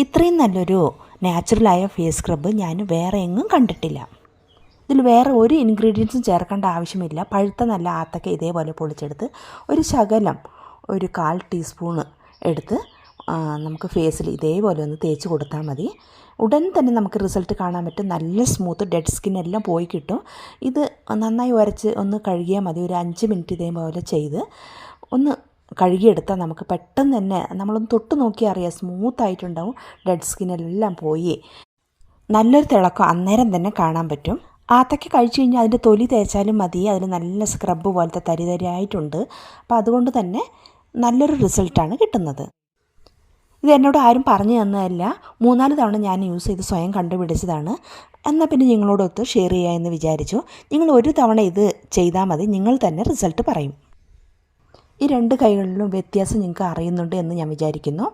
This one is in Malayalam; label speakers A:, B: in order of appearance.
A: ഇത്രയും നല്ലൊരു നാച്ചുറലായ ഫേസ് സ്ക്രബ് ഞാൻ വേറെ എങ്ങും കണ്ടിട്ടില്ല. ഇതിൽ വേറെ ഒരു ഇൻഗ്രീഡിയൻസും ചേർക്കേണ്ട ആവശ്യമില്ല. പഴുത്ത നല്ല ആത്തക്ക ഇതേപോലെ പൊളിച്ചെടുത്ത് ഒരു ശകലം ഒരു കാൽ ടീസ്പൂണ് എടുത്ത് നമുക്ക് ഫേസിൽ ഇതേപോലെ ഒന്ന് തേച്ച് കൊടുത്താൽ മതി. ഉടൻ തന്നെ നമുക്ക് റിസൾട്ട് കാണാൻ പറ്റും. നല്ല സ്മൂത്ത് ഡെഡ് സ്കിൻ എല്ലാം പോയി കിട്ടും. ഇത് നന്നായി ഉരച്ച് ഒന്ന് കഴുകിയാൽ മതി. ഒരു അഞ്ച് മിനിറ്റ് ഇതേപോലെ ചെയ്ത് കഴുകിയെടുത്താൽ നമുക്ക് പെട്ടെന്ന് തന്നെ നമ്മളൊന്ന് തൊട്ട് നോക്കിയാൽ അറിയാം സ്മൂത്ത് ആയിട്ടുണ്ടാവും. ഡെഡ് സ്കിന്നെല്ലാം പോയി. നല്ലൊരു തിളക്കം അന്നേരം തന്നെ കാണാൻ പറ്റും. ആത്തയ്ക്ക് കഴിച്ചു കഴിഞ്ഞാൽ അതിന്റെ തൊലി തേച്ചാലും മതി. അതിന് നല്ല സ്ക്രബ്ബ് പോലത്തെ തരിതരിയായിട്ടുണ്ട് അപ്പോൾ അതുകൊണ്ട് തന്നെ നല്ലൊരു റിസൾട്ടാണ് കിട്ടുന്നത്. ഇത് എന്നോട് ആരും പറഞ്ഞു തന്നതല്ല. മൂന്നാൽ തവണ ഞാൻ യൂസ് ചെയ്ത് സ്വയം കണ്ടുപിടിച്ചതാണ്. എന്നാൽ പിന്നെ നിങ്ങളോടൊത്ത് ഷെയർ ചെയ്യുക എന്ന് വിചാരിച്ചു. നിങ്ങൾ ഒരു തവണ ഇത് ചെയ്താൽ മതി. നിങ്ങൾ തന്നെ റിസൾട്ട് പറയും. ഈ രണ്ട് കൈകളിലും വ്യത്യാസം നിങ്ങൾക്ക് അറിയുന്നുണ്ട് എന്ന് ഞാൻ വിചാരിക്കുന്നു.